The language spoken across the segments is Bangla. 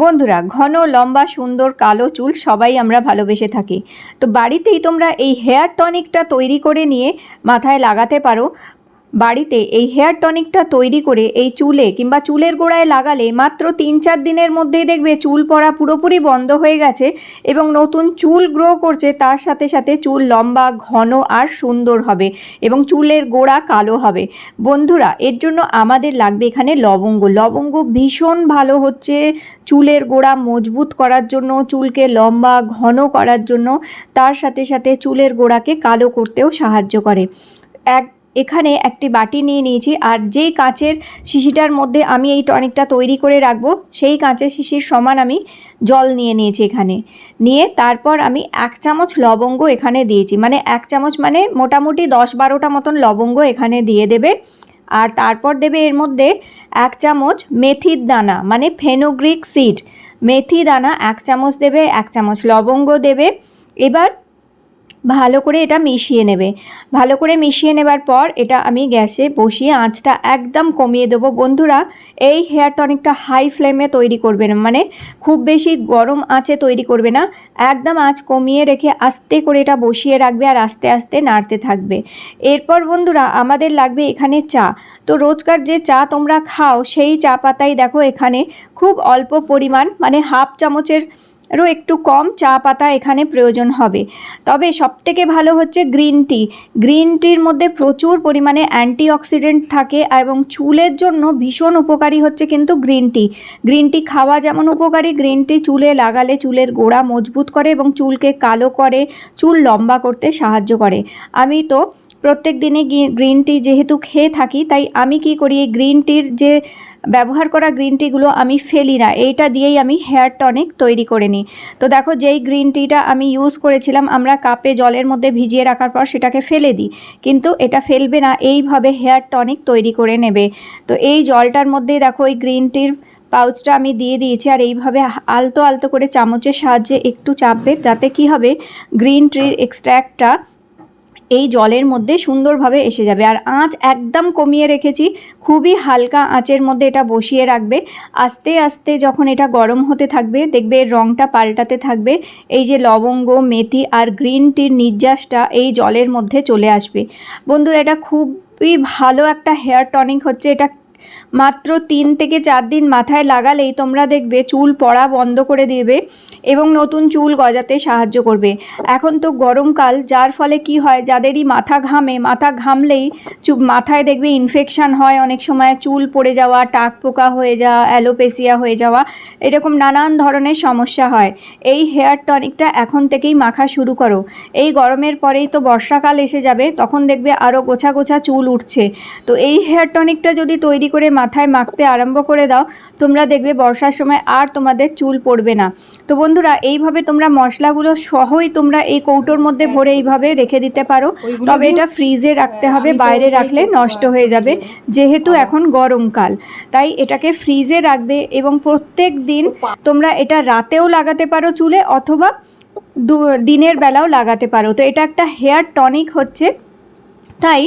বন্ধুরা, ঘন, লম্বা, সুন্দর, কালো চুল সবাই আমরা ভালোবেসে থাকি। তো বাড়িতেই তোমরা এই হেয়ার টনিকটা তৈরি করে নিয়ে মাথায় লাগাতে পারো। বাড়িতে এই হেয়ার টনিকটা তৈরি করে এই চুলে কিংবা চুলের গোড়ায় লাগালে মাত্র তিন চার দিনের মধ্যেই দেখবে চুল পড়া পুরোপুরি বন্ধ হয়ে গেছে এবং নতুন চুল গ্রো করছে, তার সাথে সাথে চুল লম্বা, ঘন আর সুন্দর হবে এবং চুলের গোড়া কালো হবে। বন্ধুরা, এর জন্য আমাদের লাগবে এখানে লবঙ্গ। লবঙ্গ ভীষণ ভালো হচ্ছে চুলের গোড়া মজবুত করার জন্য, চুলকে লম্বা, ঘন করার জন্য, তার সাথে সাথে চুলের গোড়াকে কালো করতেও সাহায্য করে। এক এখানে একটি বাটি নিয়ে নিয়েছি। আর যেই কাঁচের শিশিটার মধ্যে আমি এই টনিকটা তৈরি করে রাখব, সেই কাঁচের শিশির সমান আমি জল নিয়ে নিয়েছি এখানে। নিয়ে তারপর আমি এক চামচ লবঙ্গ এখানে দিয়েছি। মানে এক চামচ মানে মোটামুটি দশ বারোটা মতন লবঙ্গ এখানে দিয়ে দেবে। আর তারপর দেবে এর মধ্যে এক চামচ মেথির দানা মানে ফেনোগ্রিক সিড। মেথি দানা এক চামচ দেবে, এক চামচ লবঙ্গ দেবে। এবার ভালো করে এটা মিশিয়ে নেবে। ভালো করে মিশিয়ে নেবার পর এটা আমি গ্যাসে বসিয়ে আঁচটা একদম কমিয়ে দেবো। বন্ধুরা, এই হেয়ার টনিকটা হাই ফ্লেমে তৈরি করবে না মানে খুব বেশি গরম আঁচে তৈরি করবে না। একদম আঁচ কমিয়ে রেখে আস্তে করে এটা বসিয়ে রাখবে আর আস্তে আস্তে নাড়তে থাকবে। এরপর বন্ধুরা, আমাদের লাগবে এখানে চা। তো রোজকার যে চা তোমরা খাও, সেই চা পাতাই দেখো এখানে খুব অল্প পরিমাণ মানে হাফ চামচের আরও একটু কম চা পাতা এখানে প্রয়োজন হবে। তবে সবথেকে ভালো হচ্ছে গ্রিন টি। গ্রিন টির মধ্যে প্রচুর পরিমাণে অ্যান্টিঅক্সিডেন্ট থাকে এবং চুলের জন্য ভীষণ উপকারী হচ্ছে কিন্তু গ্রিন টি। গ্রিন টি খাওয়া যেমন উপকারী, গ্রিন টি চুলে লাগালে চুলের গোড়া মজবুত করে এবং চুলকে কালো করে, চুল লম্বা করতে সাহায্য করে। আমি তো প্রত্যেক দিনে গ্রিন টি যেহেতু খেয়ে থাকি, তাই আমি কি করি? এই গ্রিন টির যে ব্যবহার করা গ্রিন টিগুলো আমি ফেলি না। এইটা দিয়েই আমি হেয়ার টনিক তৈরি করে নিই। তো দেখো যেই গ্রিন টিটা আমি ইউজ করেছিলাম, আমরা কাপে জলের মধ্যে ভিজিয়ে রাখার পর সেটাকে ফেলে দিই। কিন্তু এটা ফেলবে না, এইভাবে হেয়ার টনিক তৈরি করে নেবে। তো এই জলটার মধ্যেই দেখো ওই গ্রিন টির পাউচটা আমি দিয়ে দিয়েছি, আর এইভাবে আলতো আলতো করে চামচের সাহায্যে একটু চাপবে, তাতে কি হবে? গ্রিন ট্রির এক্সট্র্যাক্টটা এই জলের মধ্যে সুন্দরভাবে এসে যাবে। আর আঁচ একদম কমিয়ে রেখেছি। খুবই হালকা আঁচের মধ্যে এটা বসিয়ে রাখবে। আস্তে আস্তে যখন এটা গরম হতে থাকবে, দেখবে এর রঙটা পাল্টাতে থাকবে। এই যে লবঙ্গ, মেথি আর গ্রিন টির নির্যাসটা এই জলের মধ্যে চলে আসবে। বন্ধু এটা খুবই ভালো একটা হেয়ার টনিক হচ্ছে। এটা মাত্র তিন থেকে চার দিন মাথায় লাগালেই তোমরা দেখবে চুল পড়া বন্ধ করে দেবে এবং নতুন চুল গজাতে সাহায্য করবে। এখন তো গরমকাল যার ফলে কি হয়, যাদেরই মাথা ঘামে, মাথা ঘামলেই মাথায় দেখবে ইনফেকশান হয়, অনেক সময় চুল পড়ে যাওয়া, টাক পোকা হয়ে যাওয়া, অ্যালোপেসিয়া হয়ে যাওয়া, এরকম নানান ধরনের সমস্যা হয়। এই হেয়ার টনিকটা এখন থেকেই মাখা শুরু করো। এই গরমের পরেই তো বর্ষাকাল এসে যাবে, তখন দেখবে আরও গোছা গোছা চুল উঠছে। তো এই হেয়ার টনিকটা যদি তৈরি করে মাথায় মাখতে আরম্ভ করে দাও। তোমরা দেখবে বর্ষার সময় আর তোমাদের চুল পড়বে না। তো বন্ধুরা এইভাবে তোমরা মশলাগুলো সহই তোমরা এই কৌটোর মধ্যে ভরে এইভাবে রেখে দিতে পারো। তবে এটা ফ্রিজে রাখতে হবে বাইরে রাখলে নষ্ট হয়ে যাবে যেহেতু এখন গরমকাল তাই এটাকে ফ্রিজে রাখবে এবং প্রত্যেক দিন তোমরা এটা রাতেও লাগাতে পারো চুলে অথবা দিনের বেলাও লাগাতে পারো। তো এটা একটা হেয়ার টনিক হচ্ছে। তাই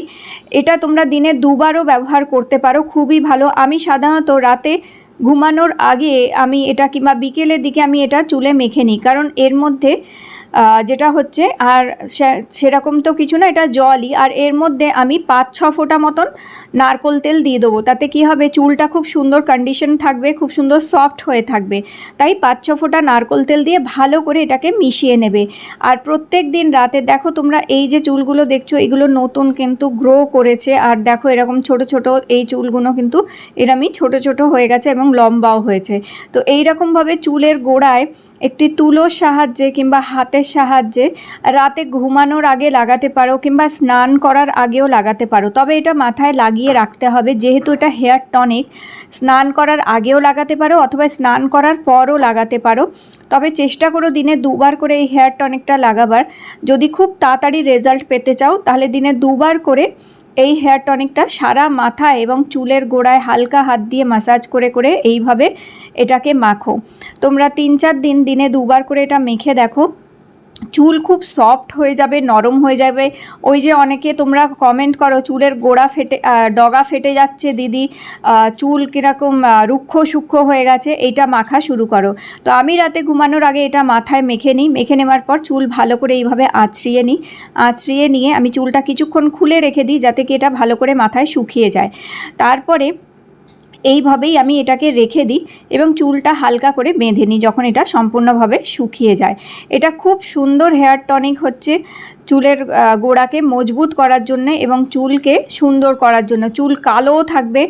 এটা তোমরা দিনে দুবারও ব্যবহার করতে পারো, খুবই ভালো। আমি সাধারণত রাতে ঘুমানোর আগে আমি এটা কিংবা বিকেলের দিকে আমি এটা চুলে মেখে নিই, কারণ এর মধ্যে যেটা হচ্ছে, আর সেরকম তো কিছু না, এটা জলই। আর এর মধ্যে আমি পাঁচ, ছ ফোঁটা মতন নারকোল তেল দিয়ে দেবো। তাতে কি হবে, চুলটা খুব সুন্দর কন্ডিশন থাকবে, খুব সুন্দর সফট হয়ে থাকবে। তাই পাঁচ, ছ ফোঁটা নারকোল তেল দিয়ে ভালো করে এটাকে মিশিয়ে নেবে। আর প্রত্যেক দিন রাতে দেখো তোমরা, এই যে চুলগুলো দেখছ, এগুলো নতুন কিন্তু গ্রো করেছে। আর দেখো এরকম ছোট ছোট এই চুলগুলো কিন্তু এরমই ছোট ছোট হয়ে গেছে এবং লম্বাও হয়েছে। তো এই রকমভাবে চুলের গোড়ায় একটি তুলোর সাহায্যে কিংবা হাতের সাহায্যে রাতে ঘুমানোর আগে লাগাতে পারো কিংবা স্নান করার আগেও লাগাতে পারো। তবে এটা মাথায় লাগিয়ে রাখতে হবে, যেহেতু এটা হেয়ার টনিক, স্নান করার আগেও লাগাতে পারো অথবা স্নান করার পরও লাগাতে পারো। তবে চেষ্টা করো দিনে দুবার করে এই হেয়ার টনিকটা লাগাবার। যদি খুব তাড়াতাড়ি রেজাল্ট পেতে চাও, তাহলে দিনে দুবার করে এই হেয়ার টনিকটা সারা মাথা এবং চুলের গোড়ায় হালকা হাত দিয়ে মাসাজ করে করে এইভাবে এটাকে মাখো। তোমরা তিন চার দিন দিনে দুবার করে এটা মেখে দেখো। চুল খুব সফট হয়ে যাবে, নরম হয়ে যাবে। ওই যে অনেকে তোমরা কমেন্ট করো, চুলের গোড়া ফেটে ডগা ফেটে যাচ্ছে দিদি চুল কীরকম রুক্ষ সূক্ষ্ম হয়ে গেছে, এইটা মাখা শুরু করো। তো আমি রাতে ঘুমানোর আগে এটা মাথায় মেখে নিই, মেখে নেওয়ার পর চুল ভালো করে এইভাবে আঁচড়িয়ে নিই। আঁচড়িয়ে নিয়ে আমি চুলটা কিছুক্ষণ খুলে রেখে দিই, যাতে কি এটা ভালো করে মাথায় শুকিয়ে যায়। তারপরে এইভাবেই আমি এটাকে রেখে দিই এবং চুলটা হালকা করে বেঁধে নিই যখন এটা সম্পূর্ণভাবে শুকিয়ে যায়। এটা খুব সুন্দর হেয়ার টনিক হচ্ছে। চুলের গোড়াকে মজবুত করার জন্য এবং চুলকে সুন্দর করার জন্য। চুল কালোও থাকবে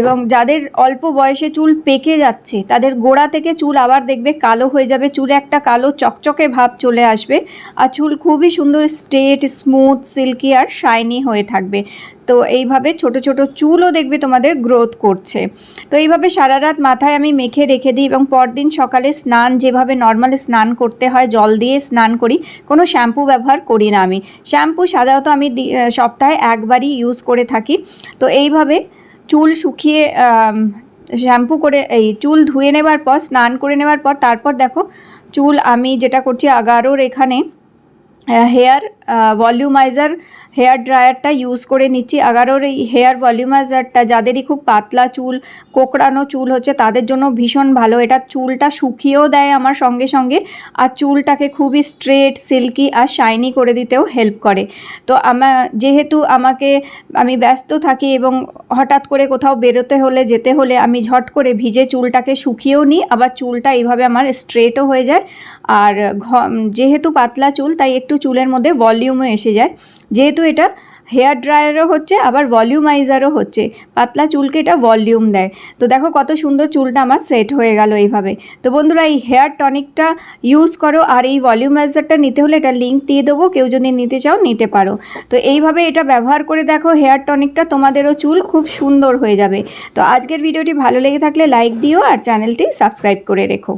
এবং যাদের অল্প বয়সে চুল পেকে যাচ্ছে, তাদের গোড়া থেকে চুল আবার দেখবে কালো হয়ে যাবে। চুলে একটা কালো চকচকে ভাব চলে আসবে আর চুল খুবই সুন্দর স্ট্রেট, স্মুথ, সিল্কি আর শাইনি হয়ে থাকবে। তো এইভাবে ছোট ছোট চুলও দেখবে তোমাদের গ্রোথ করছে। তো এইভাবে সারা রাত মাথায় আমি মেখে রেখে দিই এবং পরদিন সকালে স্নান, যেভাবে নর্মাল স্নান করতে হয়, জল দিয়ে স্নান করি, কোনো শ্যাম্পু ব্যবহার করি না। আমি। শ্যাম্পু সাধারণত আমি সপ্তাহে একবারই ইউজ করে থাকি। তো এইভাবে চুল শুকিয়ে শ্যাম্পু করে, এই চুল ধুয়ে নেবার পর, স্নান করে নেবার পর, তারপর দেখো চুল আমি যেটা করছি, আগারোর এখানে হেয়ার ভলিউমাইজার হেয়ার ড্রায়ারটা ইউজ করে নিচ্ছি। আগারোর এই হেয়ার ভলিউমাইজারটা যাদেরই খুব পাতলা চুল, কোকড়ানো চুল হচ্ছে, তাদের জন্য ভীষণ ভালো। এটা চুলটা শুকিয়েও দেয় আমার সঙ্গে সঙ্গে, আর চুলটাকে খুবই স্ট্রেট সিল্কি আর শাইনি করে দিতেও হেল্প করে। তো আমার যেহেতু আমাকে, আমি ব্যস্ত থাকি এবং হঠাৎ করে কোথাও বেরোতে হলে, যেতে হলে আমি ঝট করে ভিজে চুলটাকে শুকিয়েও নিই, আবার চুলটা এইভাবে আমার স্ট্রেটও হয়ে যায়। আর যেহেতু পাতলা চুল, তাই একটু চুলের মধ্যে ভলিউমও এসে যায়। যেহেতু এটা হেয়ার ড্রায়ারও হচ্ছে, আবার ভলিউমাইজারও হচ্ছে। পাতলা চুলকে এটা ভলিউম দেয়। তো দেখো কত সুন্দর চুলটা আমার সেট হয়ে গেল এইভাবে। তো বন্ধুরা, এই হেয়ার টনিকটা ইউজ করো, আর এই ভলিউমাইজারটা নিতে হলে এটা লিঙ্ক দিয়ে দেবো, কেউ যদি নিতে চাও নিতে পারো। তো এইভাবে এটা ব্যবহার করে দেখো হেয়ার টনিকটা তোমাদেরও চুল খুব সুন্দর হয়ে যাবে। তো আজকের ভিডিওটি ভালো লেগে থাকলে লাইক দিও, আর চ্যানেলটি সাবস্ক্রাইব করে রেখো।